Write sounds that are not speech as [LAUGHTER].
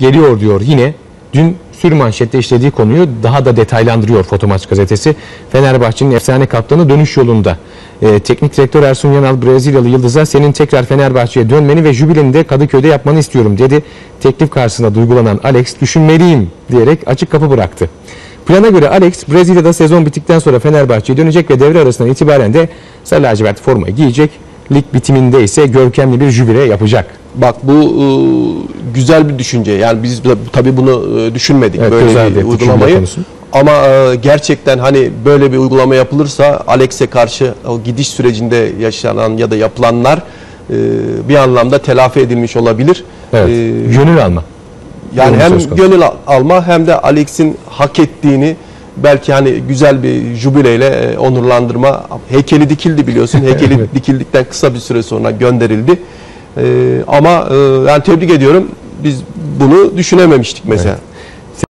geliyor diyor yine. Dün sür manşette işlediği konuyu daha da detaylandırıyor Fotomaç gazetesi. Fenerbahçe'nin efsane kaptanı dönüş yolunda. Ee, teknik direktör Ersun Yanal Brezilyalı Yıldız'a senin tekrar Fenerbahçe'ye dönmeni ve jübileni de Kadıköy'de yapmanı istiyorum dedi. Teklif karşısında duygulanan Alex düşünmeliyim diyerek açık kapı bıraktı. Plana göre Alex Brezilya'da sezon bittikten sonra Fenerbahçe'ye dönecek ve devre arasından itibaren de sarı lacivert formayı giyecek. Lig bitiminde ise görkemli bir jübile yapacak. Bak bu e, güzel bir düşünce. Yani biz tabii bunu e, düşünmedik Evet, böyle bir uygulamayı. Ama e, gerçekten hani böyle bir uygulama yapılırsa Alex'e karşı o gidiş sürecinde yaşanan ya da yapılanlar e, bir anlamda telafi edilmiş olabilir. Evet. E, Gönül alma. yani Durum hem gönül al- alma hem de Alex'in hak ettiğini belki hani güzel bir jübileyle e, onurlandırma heykeli dikildi biliyorsun. [LAUGHS] Heykeli Evet. dikildikten kısa bir süre sonra gönderildi. E, ama e, yani tebrik ediyorum. Biz bunu düşünememiştik mesela.